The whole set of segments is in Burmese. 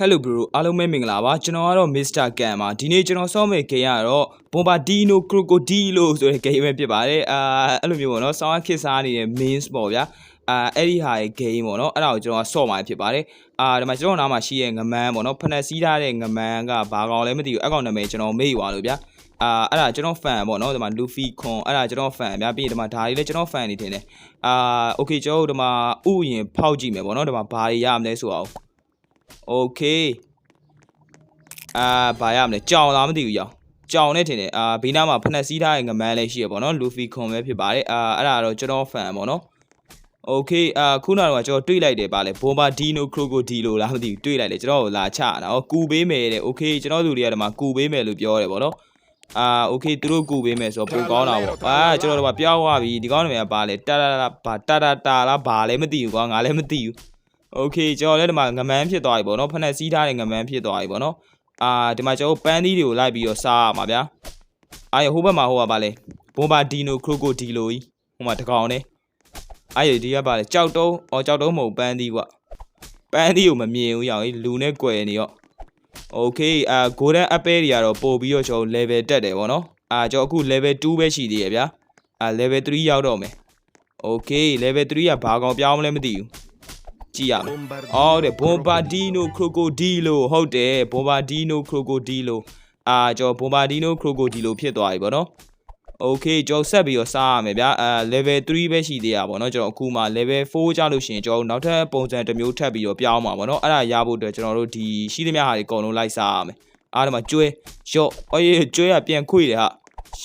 Hello bro အားလုံးပဲမင်္ဂလာပါကျွန်တော်ကတော့ Mr. Can ပါဒီနေ့ကျွန်တော်ဆောင်းမဲ့ game ကတော့ Bombardino Crocodilo ဆိုတဲ့ game ပဲဖြစ်ပါတယ်အာအဲ့လိုမျိုးပေါ့နော်ဆောင်းရခစ်စားနေတဲ့ mains ပေါ့ဗျာအာအဲ့ဒီဟာရဲ့ game ပေါ့နော်အဲ့ဒါကိုကျွန်တော်ဆော့မှာဖြစ်ပါတယ်အာဒီမှာကျွန်တော်နားမှာရှိရဲ့ငမန်းပေါ့နော်ဖနက်စီးထားတဲ့ငမန်းကဘာကောင်လဲမသိဘူးအဲ့ကောင်နာမည်ကျွန်တော်မေ့သွားလို့ဗျာအာအဲ့ဒါကျွန်တော် fan ပေါ့နော်ဒီမှာ Luffy ခွန်အဲ့ဒါကျွန်တော် fan ဗျာပြီးရင်ဒီမှာဒါတွေလည်းကျွန်တော် fan နေထင်တယ်အာ okay ကျွန်တော်တို့ဒီမှာဥယျင်ဖောက်ကြည့်မယ်ပေါ့နော်ဒီမှာဘာတွေရမလဲဆို အောင် okay အာဘာရမလဲကြောင်လားမသိဘူးရောင်ကြောင်နဲ့ထင်တယ်အာဘေးနားမှာဖနက်စီးထားတဲ့ငမန်းလေးရှိရပေါ့နော်လူဖီခွန်ပဲဖြစ်ပါတယ်အာအဲ့ဒါတော့ကျွန်တော် fan ပေါ့နော်โอเคအာခုနကတော့ကျွန်တော်တွေးလိုက်တယ်ပါလေဘွန်ဘာဒီနိုခရိုကိုဒီလိုလားမသိဘူးတွေးလိုက်တယ်ကျွန်တော်လာချတာဟောကူပေးမယ်တဲ့โอเคကျွန်တော်လူတွေကဒီမှာကူပေးမယ်လို့ပြောတယ်ပေါ့နော်အာโอเคသူတို့ကူပေးမယ်ဆိုတော့ပိုကောင်းတာပေါ့အာကျွန်တော်တို့ကပြောင်းသွားပြီဒီကောင်းနေမှာပါလေတာတာတာဘာတာတာတာလားဘာလဲမသိဘူးကွာငါလည်းမသိဘူး โอเคကျွန်တော်လည်းဒီမှာငမန်းဖြစ်သွားပြီပေါ့နော်ဖက်နဲ့စီးထားတဲ့ငမန်းဖြစ်သွားပြီပေါ့နော်အာဒီမှာကျွန်တော်ပန်းသီးတွေကိုလိုက်ပြီးတော့စားရမှာဗျာအာရဟိုဘက်မှာဟိုကပါလေဘွန်ဘာဒီနိုခရိုကိုဒီလိုကြီးဟိုမှာတကောင်နဲ့အာရဒီကပါလေကြောက်တုံးအော်ကြောက်တုံးမဟုတ်ပန်းသီးကွပန်းသီးကိုမမြင်ဘူးရောင်ကြီးလူနဲ့ကွယ်နေရောโอเคအာ golden apple တွေကတော့ပို့ပြီးတော့ကျွန်တော် level တက်တယ်ပေါ့နော်အာကျွန်တော်အခု level 2ပဲရှိသေးရဗျာအာ level 3ရောက်တော့မယ်โอเค level 3ကဘာကောင်ပြောင်းမလဲမသိဘူး ကြည့်ရမယ်။အော်တဲ့ဘွန်ဘာဒီနိုခရိုကိုဒီလိုဟုတ်တယ်ဘွန်ဘာဒီနိုခရိုကိုဒီလိုအာကျွန်တော်ဘွန်ဘာဒီနိုခရိုကိုဒီလိုဖြစ်သွားပြီဗောနော်။ Okay ကျွန်တော်ဆက်ပြီးတော့စားရမယ်ဗျာအာ level 3ပဲရှိသေးရပါဗောနော်ကျွန်တော်အခုမှ level 4ကြာလို့ရှိရင်ကျွန်တော်နောက်ထပ်ပုံစံတစ်မျိုးထပ်ပြီးတော့ပြောင်းမှာဗောနော်အဲ့ဒါရဖို့အတွက်ကျွန်တော်တို့ဒီရှိသမျှဟာတွေအကုန်လုံးလိုက်စားရမယ်။အားဒီမှာကျွဲရော့အေးကျွဲကပြန်ခွေတယ်ဟာ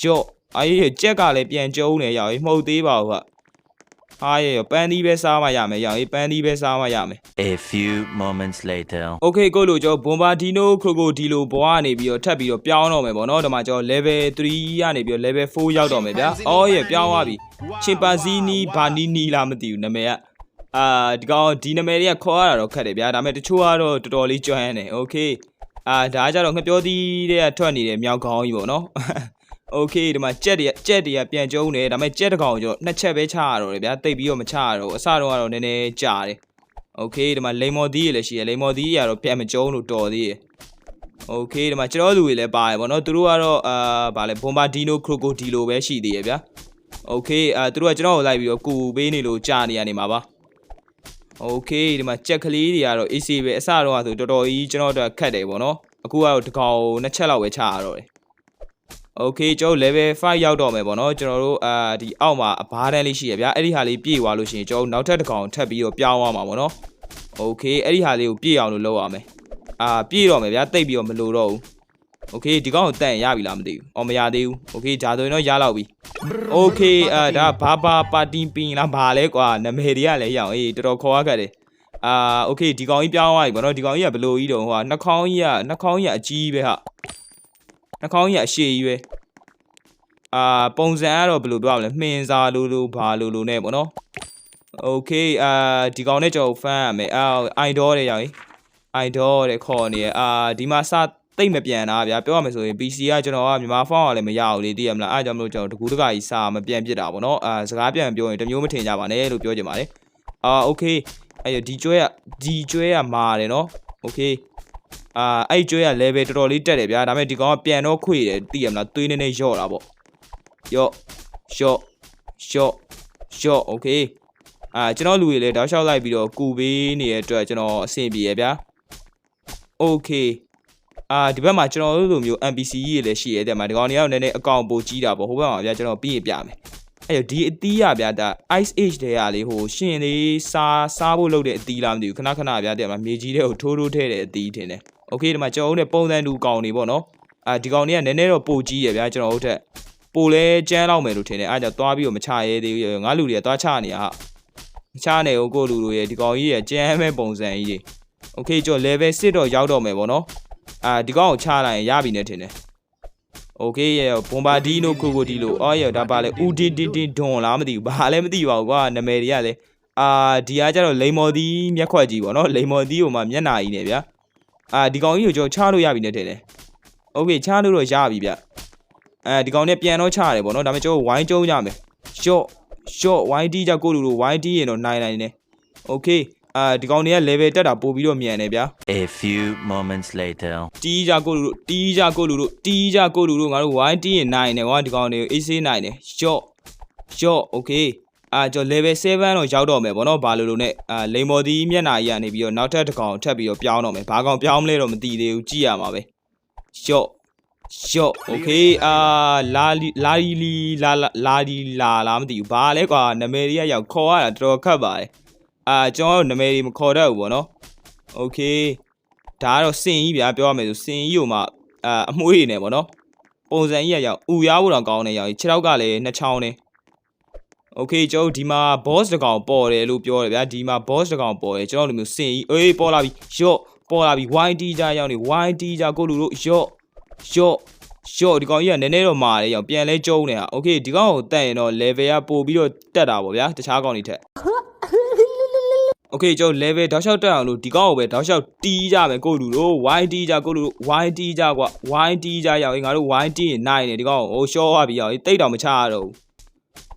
ရော့အေးကြက်ကလည်းပြန်ကျုံးနေရအောင်မှုတ်သေးပါဘူးဟာ ဟာရေပန်းသီးပဲစားမှရမယ်ရအောင်ပန်းသီးပဲစားမှရမယ် A few moments later. Okay ကိုလို့ကျွန်တော်ဘွန်ဘာဒီနိုခရိုကိုဒီလိုဘွားကနေပြီးတော့ထပ်ပြီးတော့ပြောင်းတော့မယ်ပေါ့နော်ဒီမှာကျွန်တော် level 3ကနေပြီးတော့ level 4ရောက်တော့မယ်ဗျာ။အော်ရေပြောင်းသွားပြီ။ချင်ပါဇီနီဘာနီနီလားမသိဘူးနာမည်ကအာဒီကောင်ဒီနာမည်တွေကခေါ်ရတာတော့ခက်တယ်ဗျာ။ဒါပေမဲ့တချို့ကတော့တော်တော်လေးကျွမ်းတယ်။ Okay အာဒါကကြတော့ငပြောသီးတွေကထွက်နေတဲ့မြောက်ခေါင်းကြီးပေါ့နော်။ Okay ဒီမှာကြက်တွေကြက်တွေကပြန်ကျုံနေဒါပေမဲ့ကြက်တစ်ကောင်ကျွန်တော်နှစ်ချက်ပဲချရတော့တယ်ဗျာ။တိတ်ပြီးတော့မချရတော့ဘူးအစတော့ကတော့နည်းနည်းကြာတယ်။ Okay ဒီမှာလိန်မော်သီးတွေလည်းရှိရလိန်မော်သီးတွေကတော့ပြန်မကျုံလို့တော်သေးတယ်။ Okay ဒီမှာကျွန်တော်လူတွေလည်းပါတယ်ဗောနော်သူတို့ကတော့အာဗာလဲဘွန်ဘာဒီနိုခရိုကိုဒီလိုပဲရှိသေးရဲ့ဗျာ။ Okay အာသူတို့ကကျွန်တော်ကိုလိုက်ပြီးတော့ကူပေးနေလို့ကြာနေရနေမှာပါ။ Okay ဒီမှာကြက်ကလေးတွေကတော့ AC ပဲအစတော့ဆိုတော်တော်ကြီးကျွန်တော်တို့ခက်တယ်ဗောနော်။အခုကတော့တစ်ကောင်နှစ်ချက်လောက်ပဲချရတော့တယ်။ Okay ကျွန်တော် level 5ရောက်တော့မယ်ပေါ့နော်ကျွန်တော်တို့အာဒီအောက်မှာအဘားတန်းလေးရှိရဗျာအဲ့ဒီဟာလေးပြည့်သွားလို့ရှိရင်ကျွန်တော်နောက်ထပ်တစ်ကောင်ထပ်ပြီးတော့ပြောင်းသွားမှာပေါ့နော် Okay အဲ့ဒီဟာလေးကိုပြည့်အောင်လို့လုပ်ရမယ်အာပြည့်တော့မယ်ဗျာတိတ်ပြီးတော့မလိုတော့ဘူး Okay ဒီကောင်ကိုတန့်ရပြီလားမသိဘူးအော်မရသေးဘူး Okay ဒါဆိုရင်တော့ရလောက်ပြီ Okay အာဒါဘာဘာပါတီပင်လားဘာလဲကွာနာမည်တွေကလည်းရအောင်အေးတော်တော်ခေါ်ရခက်တယ်အာ Okay ဒီကောင်ကြီးပြောင်းသွားပြီပေါ့နော်ဒီကောင်ကြီးကဘယ်လိုကြီးတုံးဟိုကနှာခေါင်းကြီးကနှာခေါင်းကြီးကအကြီးပဲဟာ နှာခေါင်းကြီးကအရှည်ကြီးပဲအာပုံစံကတော့ဘယ်လိုပြောရမလဲမှင်စာလိုလိုဘာလိုလိုနဲ့ပေါ့နော် Okay အာဒီကောင်နဲ့ကျွန်တော်ဖမ်းရမယ်အာ idol တဲ့ရောင်ကြီး idol တဲ့ခေါ်နေရအာဒီမှာစတိတ်မပြန်တာဗျာပြောရမယ်ဆိုရင် PC ကကျွန်တော်ကမြန်မာဖုန်းကလည်းမရဘူးလေသိရမလားအားကြောင့်မလို့ကျွန်တော်တကူတကကြီးစာမပြန်ပြစ်တာပေါ့နော်အာစကားပြန်ပြောရင်တမျိုးမထင်ကြပါနဲ့လို့ပြောချင်ပါတယ်အာ Okay အဲ့ဒီကျွဲကဒီကျွဲကမာတယ်နော် Okay အာအဲ့ကျွဲက level တော်တော်လေးတက်တယ်ဗျာဒါပေမဲ့ဒီကောင်ကပြန်တော့ခွေတယ်သိရမလားသွေးနေနေရော့တာပေါ့ရော့ရော့ရော့ရော့ Okay အာကျွန်တော်လူတွေလည်းတောက်လျှောက်လိုက်ပြီးတော့ကူပေးနေတဲ့အတွက်ကျွန်တော်အဆင်ပြေရဗျာ Okay အာဒီဘက်မှာကျွန်တော်တို့လိုမျိုး NPC ကြီးတွေလည်းရှိရဲတဲ့မှာဒီကောင်တွေကတော့နည်းနည်းအကောင့်ပိုကြီးတာပေါ့ဟိုဘက်မှာဗျာကျွန်တော်ပြီးရပြမယ် အဲ့တော့ဒီအသီးရဗျာဒါ Ice Age တွေကလေဟိုရှင်လေးစားစားဖို့လုပ်တဲ့အသီးလားမသိဘူးခဏခဏဗျာတဲ့မှာမြေကြီးတွေကိုထိုးထိုးထဲတဲ့အသီးထင်တယ် Okay ဒီမှာကျွန်တော်တို့ ਨੇ ပုံစံတူကောင်တွေပေါ့နော်အာဒီကောင်တွေကနည်းနည်းတော့ပိုကြီးရဗျာကျွန်တော်တို့ထက်ပိုလဲကျန်းလောက်မယ်လို့ထင်တယ်အားကြောင့်သွားပြီးတော့မချရဲသေးဘူးငါလူတွေကသွားချနေရဟာ မချနေဦးကိုလူလူရဲ့ဒီကောင်ကြီးရဲ့ကျန်းမဲ့ပုံစံကြီးတွေโอเคကြော level 6တော့ရောက်တော့မယ်ဗောနော်အာဒီကောင်ကိုချလိုက်ရင်ရပြီနဲ့ထင်တယ် โอเคရဲ့ဘွန်ဘာဒီနိုကိုကိုဒီလိုအော်ရဒါပါလေဦးဒီဒီဒီဒွန်လားမသိဘူးဘာလည်းမသိပါဘူးကွာနာမည်တွေကလည်းအာဒီကကျတော့လိန်မော်သီးမျက်ခွက်ကြီးဗောနော်လိန်မော်သီးဟိုမှာမျက်နာကြီးနေဗျာအာဒီကောင်ကြီးကိုကျွန်တော်ချလို့ရပြီနဲ့ထင်တယ်โอเคချလို့တော့ရပြီဗျအဲဒီကောင်နဲ့ပြန်တော့ချရတယ်ဗောနော်ဒါပေမဲ့ကျွန်တော်ဝိုင်းကျုံးကြမယ်ရှော့ short YD ကြောင့်ကိုလူလို YD ရင်တော့နိုင်နိုင်နေ Okay အာဒီကောင်တွေက level တက်တာပို့ပြီးတော့မြန်တယ်ဗျာ A few moments later. တီးကြကိုလူတို့တီးကြကိုလူတို့တီးကြကိုလူတို့ငါတို့ YT ရင်နိုင်တယ်ကွာဒီကောင်တွေကို AC နိုင်တယ်ရှော့ရှော့ okay အာကျွန်တော် level 7တော့ရောက်တော့မယ်ဗောနော်ဘာလို့လို့ ਨੇ အာလိန်မော်ဒီမျက်နှာကြီးကနေပြီးတော့နောက်ထပ်တစ်ကောင်ထပ်ပြီးတော့ပြောင်းတော့မယ်ဘာကောင်ပြောင်းမလဲတော့မသိသေးဘူးကြည့်ရမှာပဲရှော့ရှော့ okay အာလာလီလာလီလီလာလာလာဒီလာလာမသိဘူးဘာလဲကွာနာမည်တွေကရောက်ခေါ်ရတာတော်တော်ခက်ပါတယ် အာကျွန်တော်နာမည်တွေမခေါ်တတ်ဘူးဗောနော် okay ဒါကတော့စင်ကြီးဗျာပြောရမယ်ဆိုစင်ကြီးကိုမှအာအမွှေးနေတယ်ဗောနော်ပုံစံကြီးကရောက်ဥရားဖို့တော့ကောင်းနေရောက်ခြေထောက်ကလည်းနှစ်ချောင်းနေ Okay ကျွန်တော်တို့ဒီမှာ boss တကောင်ပေါ်တယ်လို့ပြောတယ်ဗျာဒီမှာ boss တကောင်ပေါ်တယ်ကျွန်တော်တို့မျိုးစင်ကြီးအေးပေါ်လာပြီရော့ပေါ်လာပြီ YT ကြရောက်နေ YT ကြကိုလူတို့ရော့ရော့ရော့ဒီကောင်ကြီးကနည်းနည်းတော့မာတယ်ရောက်ပြန်လဲကျုံနေတာ Okay ဒီကောင်ကိုတက်ရင်တော့ level ကပို့ပြီးတော့တက်တာပေါ့ဗျာတခြားကောင်တွေထက် Okay ကျွန်တော် level တောက်လျှောက်တက်အောင်လို့ဒီကောင်ကိုပဲတောက်လျှောက်တီးကြမယ်ကိုလူတို့ YT ကြကိုလူတို့ YT ကြကွာ YT ကြရောက်ရင်ငါတို့ YT နိုင်နေဒီကောင်ကိုဟိုရှော့သွားပြီရောက်တိတ်တော့မချရတော့ဘူး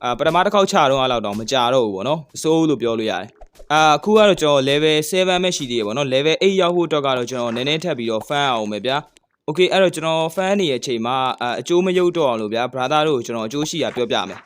အာပထမတစ်ခေါက်ချတော့အဲ့လောက်တော့မကြတော့ဘူးဗောနော်အစိုးလို့ပြောလို့ရတယ်အာအခုကတော့ကျွန်တော် level 7ပဲရှိသေးတယ်ဗောနော် level 8ရောက်ဖို့အတွက်ကတော့ကျွန်တော်နည်းနည်းထပ်ပြီးတော့ fan အောင်မယ်ဗျာ okay အဲ့တော့ကျွန်တော် fan နေရဲ့အချိန်မှာအာအကျိုးမယုတ်တော့အောင်လို့ဗျာ brother တို့ကိုကျွန်တော်အကျိုးရှိတာပြောပြမယ်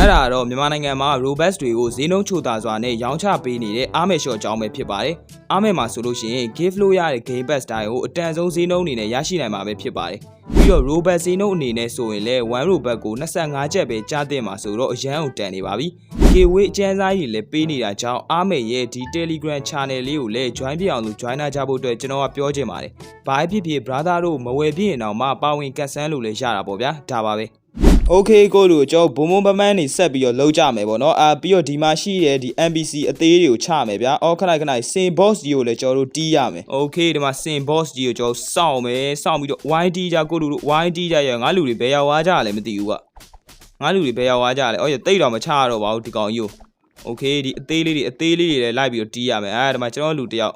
အဲ့ဒါကတော့မြန်မာနိုင်ငံမှာ robust တွေကိုဈေးနှုန်းချိုတာစွာနဲ့ရောင်းချပေးနေတဲ့အားမယ်ရှော့အကြောင်းပဲဖြစ်ပါတယ်။အားမယ်မှာဆိုလို့ရှိရင် give လို့ရတဲ့ game pass တိုင်းကိုအတန်ဆုံးဈေးနှုန်းအနေနဲ့ရရှိနိုင်မှာပဲဖြစ်ပါတယ်။ပြီးတော့ robust ဈေးနှုန်းအနေနဲ့ဆိုရင်လည်း1 robust ကို25ကျပ်ပဲကြားတင်မှာဆိုတော့အရန်ကိုတန်နေပါပြီ။ gateway အကျန်းစားကြီးလည်းပေးနေတာကြောင့်အားမယ်ရဲ့ဒီ Telegram channel လေးကိုလည်း join ပြအောင်လို့ join ကြဖို့အတွက်ကျွန်တော်ကပြောချင်ပါတယ်။ဘာဖြစ်ဖြစ် brother တို့မဝယ်ပြည့်ရင်တော့မှပါဝင်ကတ်ဆန်းလို့လည်းရတာပေါ့ဗျာ။ဒါပါပဲ။ Okay ကိုလူကျွန်တော်ဘုံဘုံပမန်းနေဆက်ပြီးတော့လောက်ကြမယ်ပေါ့နော်အာပြီးတော့ဒီမှာရှိတဲ့ဒီ NPC အသေးတွေကိုချမယ်ဗျာအော်ခဏခဏစင် boss ကြီးကိုလည်းကျွန်တော်တို့တီးရမယ် Okay ဒီမှာစင် boss ကြီးကိုကျွန်တော်စောင့်မယ်စောင့်ပြီးတော့ YD ကြကိုလူတို့ YD ကြရငါလူတွေဘယ်ရောက်သွားကြလဲမသိဘူးကငါလူတွေဘယ်ရောက်သွားကြလဲအော်ရတိတ်တော့မချရတော့ပါဘူးဒီကောင်ကြီးကို Okay ဒီအသေးလေးတွေအသေးလေးတွေလည်းလိုက်ပြီးတော့တီးရမယ်အာဒီမှာကျွန်တော်လူတယောက်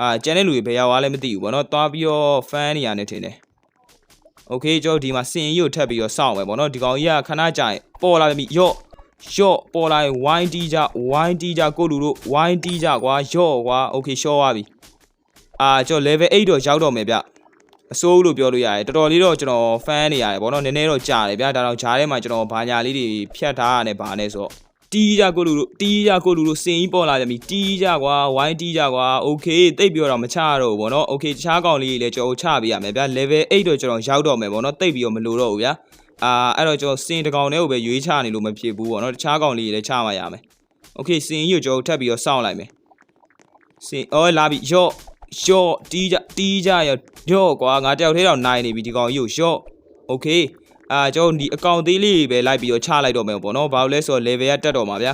အာကျန်တဲ့လူတွေဘယ်ရောက်သွားလဲမသိဘူးပေါ့နော်သွားပြီးတော့ fan နေရနေထင်တယ် โอเคကျွန်တော်ဒီမှာစင်ကြီးကိုထပ်ပြီးတော့စောင့်မယ်ပေါ့နော်ဒီကောင်ကြီးကခဏကြာရင်ပေါ်လာပြီယော့ယော့ပေါ်လာရင် YT ကြ YT ကြကိုလူတို့ YT ကြကွာယော့ကွာโอเคရှော့သွားပြီအာကျွန်တော် level 8တော့ရောက်တော့မယ်ဗျအစိုးလို့ပြောလို့ရတယ်တော်တော်လေးတော့ကျွန်တော် fan နေရတယ်ပေါ့နော်နည်းနည်းတော့ကြာတယ်ဗျဒါတော့ဂျားထဲမှာကျွန်တော်ဘာညာလေးတွေဖြတ်ထားရတယ်ဗာနဲ့ဆိုတော့ တီးကြကိုလူတို့တီးကြကိုလူတို့စင်ကြီးပေါ်လာကြပြီတီးကြကွာ YT ကြကွာโอเคတိတ်ပြောတော့မချရတော့ဘူးပေါ့နော်โอเคတခြားကောင်လေးတွေလည်းကျွန်တော်ချပေးရမယ်ဗျ level 8တော့ကျွန်တော်ရောက်တော့မယ်ပေါ့နော်တိတ်ပြီးတော့မလိုတော့ဘူးဗျာအာအဲ့တော့ကျွန်တော်စင်တကောင်လေးကိုပဲရွေးချနေလို့မဖြစ်ဘူးပေါ့နော်တခြားကောင်လေးတွေလည်းချမှရမယ်โอเคစင်ကြီးကိုကျွန်တော်ထပ်ပြီးတော့စောင့်လိုက်မယ်စင်အော်လာပြီယော့ယော့တီးကြတီးကြရောယော့ကွာငါတယောက်သေးတော့နိုင်နေပြီဒီကောင်ကြီးကိုယော့โอเค အာကျွန်တော်ဒီအကောင့်သေးလေးတွေပဲလိုက်ပြီးတော့ချလိုက်တော့မယ်ပေါ့နော်ဘာလို့လဲဆိုတော့ level ကတက်တော့မှာဗျာ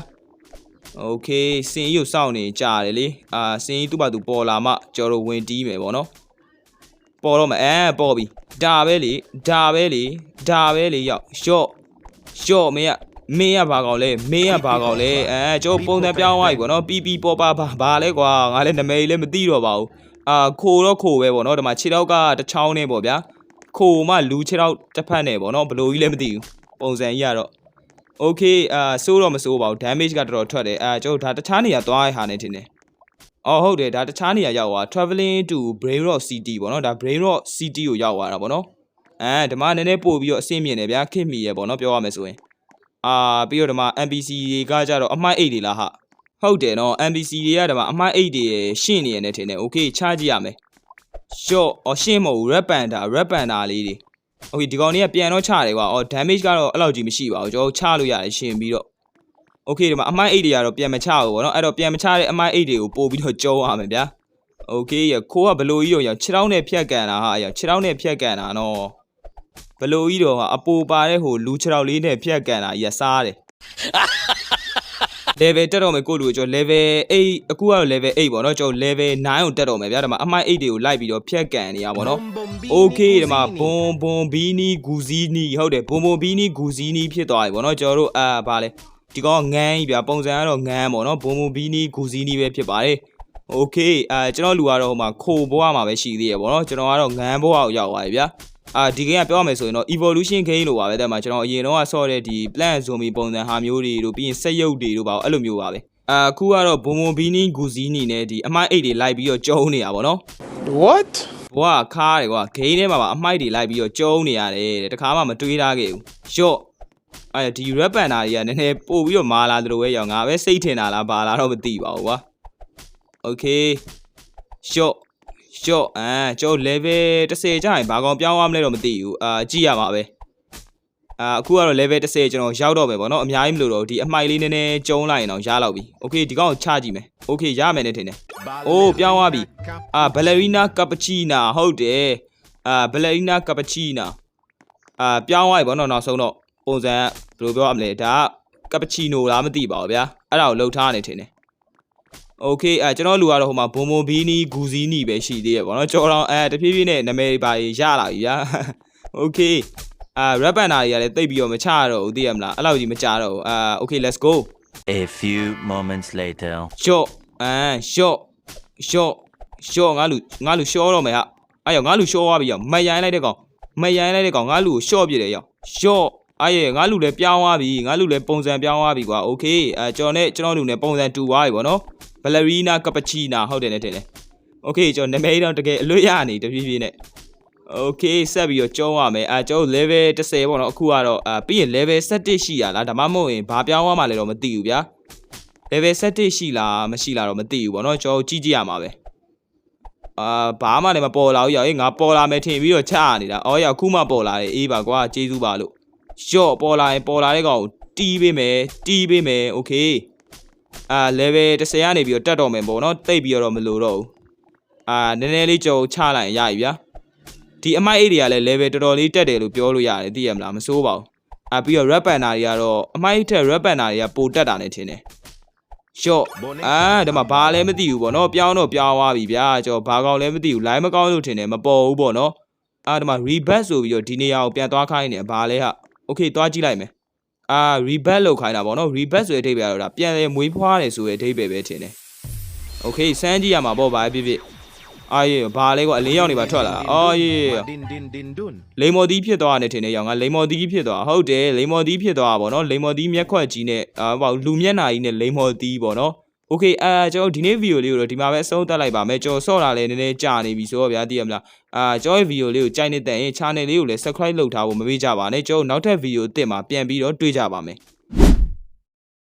โอเคစင်ကြီးကိုစောင့်နေကြတယ်လေအာစင်ကြီးသူ့ဘာသူပေါ်လာမှကျွန်တော်တို့ဝင်တီးမယ်ပေါ့နော်ပေါ်တော့မယ်အဲပေါ်ပြီဒါပဲလေဒါပဲလေဒါပဲလေရောက်ရှော့ရှော့မင်းကမင်းကဘာကောင်လဲမင်းကဘာကောင်လဲအဲကျွန်တော်ပုံစံပြောင်းသွားပြီပေါ့နော်ပီပီပေါ်ပါပါဘာလဲကွာငါလည်းနာမည်လည်းမသိတော့ပါဘူးအာခိုတော့ခိုပဲပေါ့နော်ဒီမှာခြေထောက်ကတစ်ချောင်းနဲ့ပေါ့ဗျာ ခိုမှလူခြေထောက်တစ်ဖက်နဲ့ပေါ့နော်ဘလို့ကြီးလည်းမသိဘူးပုံစံကြီးကတော့ โอเคအာစိုးတော့မစိုးပါဘူး damage ကတော်တော်ထွက်တယ်အာကျွန်တော်ဒါတခြားနေရာသွားရဟာနေတင်တယ်အော်ဟုတ်တယ်ဒါတခြားနေရာရောက်သွား traveling to Brain Rock City ပေါ့နော်ဒါ Brain Rock City ကိုရောက်သွားတာပေါ့နော်အဲဒီမှာနည်းနည်းပို့ပြီးတော့အဆင့်မြင့်တယ်ဗျာခင်မီရယ်ပေါ့နော်ပြောရမယ်ဆိုရင်အာပြီးတော့ဒီမှာ NPC တွေကကြတော့အမိုက်8တွေလားဟာဟုတ်တယ်နော် NPC တွေကဒီမှာအမိုက်8တွေရှင့်နေရနေတင်တယ်โอเคချကြည့်ရမယ် short အော်ရှင့်မဟုတ်ဘူး red panda red panda လေးတွေ โอเคဒီကောင်လေးကပြန်တော့ချတယ်ကွာအော် damage ကတော့အဲ့လောက်ကြီးမရှိပါဘူးကျွန်တော်ချလို့ရတယ်ရှင်ပြီးတော့โอเคဒီမှာအမိုက်8တွေကတော့ပြန်မချဘူးဗောနော်အဲ့တော့ပြန်မချတဲ့အမိုက်8တွေကိုပို့ပြီးတော့ကျုံးရမယ်ဗျာโอเคရခိုးကဘလို့ကြီးတော့ရခြေထောက်နဲ့ဖြတ်ကန်တာဟာရခြေထောက်နဲ့ဖြတ်ကန်တာနော်ဘလို့ကြီးတော့ဟာအပူပါတဲ့ဟိုလူခြေထောက်လေးနဲ့ဖြတ်ကန်တာရစားတယ် level တက်တော့မယ်ကိုလူကိုကျွန်တော် level 8အခုကတော့ level 8ပေါ့နော်ကျွန်တော် level 9ကိုတက်တော့မယ်ဗျာဒီမှာအမိုက်8တွေကိုလိုက်ပြီးတော့ဖြတ်ကန်နေရပါတော့ โอเคဒီမှာဘွန်ဘွန်ဘီနီဂူဇီနီဟုတ်တယ်ဘွန်ဘွန်ဘီနီဂူဇီနီဖြစ်သွားပြီဗောနော်ကျွန်တော်တို့အာဗာလဲဒီကောင်ကငန်းကြီးဗျာပုံစံကတော့ငန်းဗောနော်ဘွန်ဘွန်ဘီနီဂူဇီနီပဲဖြစ်ပါတယ်โอเคအာကျွန်တော်လူကတော့ဟိုမှာခိုဘွားမှာပဲရှိသေးရဗောနော်ကျွန်တော်ကတော့ငန်းဘွားကိုရောက်သွားပြီဗျာ အာဒီ game ကပြောရမယ်ဆိုရင်တော့ evolution game လို့ပါပဲတဲ့မှာကျွန်တော်အရင်တော့ဆော့တဲ့ဒီ plant zombie ပုံစံဟာမျိုးတွေတို့ပြီးရင်စက်ရုပ်တွေတို့ပါအဲ့လိုမျိုးပါပဲအခုကတော့ဘုံဘုံဘီနီဂူဇီနီနဲ့ဒီအမိုက်အိတ်တွေလိုက်ပြီးတော့ကျုံနေတာဗောနော် What? ဘွားခါတယ်ကွာဂိမ်းထဲမှာပါအမိုက်တွေလိုက်ပြီးတော့ကျုံနေရတယ်တဲ့တခါမှမတွေးထားခဲ့ဘူးရော့အဲဒီ rap ပန်တာတွေကနည်းနည်းပို့ပြီးတော့မာလာသလိုပဲရောငါပဲစိတ်ထင်တာလားဘာလားတော့မသိပါဘူးကွာ okay ရော့ ရော့အာကျော် level 30ကျရင်ဘာကောင်ပြောင်းသွားမလဲတော့မသိဘူးအာကြည့်ရမှာပဲအာအခုကတော့ level 30ကျွန်တော်ရောက်တော့မယ်ဗောနော်အများကြီးမလို့တော့ဒီအမိုက်လေးနည်းနည်းကျုံလိုက်ရင်တော့ရလောက်ပြီ okay ဒီကောင်ကိုချကြည့်မယ် okay ရမယ်နဲ့ထင်တယ်အိုးပြောင်းသွားပြီအာဘလက်ရီနာကပချီနာဟုတ်တယ်အာဘလက်ရီနာကပချီနာအာပြောင်းသွားပြီဗောနော်နောက်ဆုံးတော့ပုံစံကဘယ်လိုပြောရမလဲဒါကကပချီနိုလားမသိပါဘူးဗျာအဲ့ဒါကိုလှုပ်ထားနေထင်တယ် โอเคအဲကျွန်တော်လူကတော့ဟိုမှာဘွန်ဘွန်ဘီနီဂူဇီနီပဲရှိသေးရဗောနော်ကြော်တော့အဲတဖြည်းဖြည်းနဲ့နာမည်ပါရလာပြီဗျာโอเคအာရပ်ပန်နာတွေကလည်းတိတ်ပြီးတော့မချရတော့ဘူးသိရမလားအဲ့လောက်ကြီးမကြတော့ဘူးအာโอเค let's go A few moments later. ရှော့အမ်ရှော့ရှော့ရှော့ငါလူငါလူရှော့တော့မယ်ဟာအဲ့ရောငါလူရှော့သွားပြီရောမရိုင်းလိုက်တဲ့ကောင်မရိုင်းလိုက်တဲ့ကောင်ငါလူကိုရှော့ပြတယ်ရောရှော့အဲ့ရငါလူလည်းပြောင်းသွားပြီငါလူလည်းပုံစံပြောင်းသွားပြီကွာโอเคအဲကျွန်တော်နဲ့ကျွန်တော်လူနဲ့ပုံစံတူသွားပြီဗောနော် ဘလရီနာကပချီနာဟုတ်တယ်နဲ့တင်တယ်โอเคကျွန်တော်နာမည်တော့တကယ်အလွတ်ရနေတဖြည်းဖြည်းနဲ့โอเคဆက်ပြီးတော့ကျုံးရမယ်အဲကျွန်တော် level 30ပေါ့နော်အခုကတော့အာပြီးရင် level 17ရှိရလားဒါမှမဟုတ်ရင်ဘာပြောင်းသွားမှလည်းတော့မသိဘူးဗျာ level 17ရှိလားမရှိလားတော့မသိဘူးဗောနော်ကျွန်တော်ကြည့်ကြည့်ရမှာပဲအာဘာမှလည်းမပေါ်လာဘူးရောအေးငါပေါ်လာမယ်ထင်ပြီးတော့ချရနေတာအော်ရအခုမှပေါ်လာတယ်အေးပါကွာကျေးဇူးပါလို့ရော့ပေါ်လာရင်ပေါ်လာတဲ့ကောင်ကိုတီးပေးမယ်တီးပေးမယ်โอเค အာ level 10ကနေပြီးတော့တက်တော့မယ်ပေါ့နော်တိတ်ပြီးတော့မလို့တော့ဘူးအာနည်းနည်းလေးကြော်ချလိုက်ရင်ရပြီဗျာဒီအမိုက်အိတ်တွေကလည်း level တော်တော်လေးတက်တယ်လို့ပြောလို့ရတယ်သိရမလားမစိုးပါဘူးအာပြီးတော့ rap banner တွေကတော့အမိုက်ထက် rap banner တွေကပိုတက်တာနေထင်တယ်ရှော့အာဒီမှာဘာလဲမသိဘူးပေါ့နော်ပြောင်းတော့ပြောင်းသွားပြီဗျာကျွန်တော်ဘာကောင်လဲမသိဘူး line မကောင်းလို့ထင်တယ်မပေါ်ဘူးပေါ့နော်အာဒီမှာ rebat ဆိုပြီးတော့ဒီနေရာကိုပြန်သွားခိုင်းနေဘာလဲဟာ okay သွားကြည့်လိုက်မယ် အာ rebat လောက်ခိုင်းတာပေါ့နော် rebat ဆိုတဲ့အဓိပ္ပာယ်ကတော့ဒါပြန်လဲမွေးဖွားတယ်ဆိုတဲ့အဓိပ္ပာယ်ပဲထင်တယ် okay စမ်းကြည့်ရမှာပေါ့ဗာဖြစ်ဖြစ်အာရေဘာလဲကွာအလင်းရောက်နေပါထွက်လာအော်ရေ Din din din dun. လိမ္မော်သီးဖြစ်သွားတယ်ထင်တယ်ရောင်ကလိမ္မော်သီးဖြစ်သွားဟုတ်တယ်လိမ္မော်သီးဖြစ်သွားတာပေါ့နော်လိမ္မော်သီးမျက်ခွက်ကြီးနဲ့အာဟောလူမျက်နှာကြီးနဲ့လိမ္မော်သီးပေါ့နော်โอเคအာကျွန်တော်ဒီနေ့ဗီဒီယိုလေးကိုတော့ဒီမှာပဲအဆုံးသတ်လိုက်ပါမယ်ကျွန်တော်ဆော့တာလည်းနည်းနည်းကြာနေပြီဆိုတော့ဗျာသိရမလား အာကျွန်တော်ရဲ့ဗီဒီယိုလေးကိုကြိုက်နေတဲ့ရင် channel လေးကိုလည်း subscribe လုပ်ထားဖို့မမေ့ကြပါနဲ့ကျွန်တော်နောက်ထပ်ဗီဒီယိုအသစ်မှာပြန်ပြီးတော့တွေ့ကြပါမယ်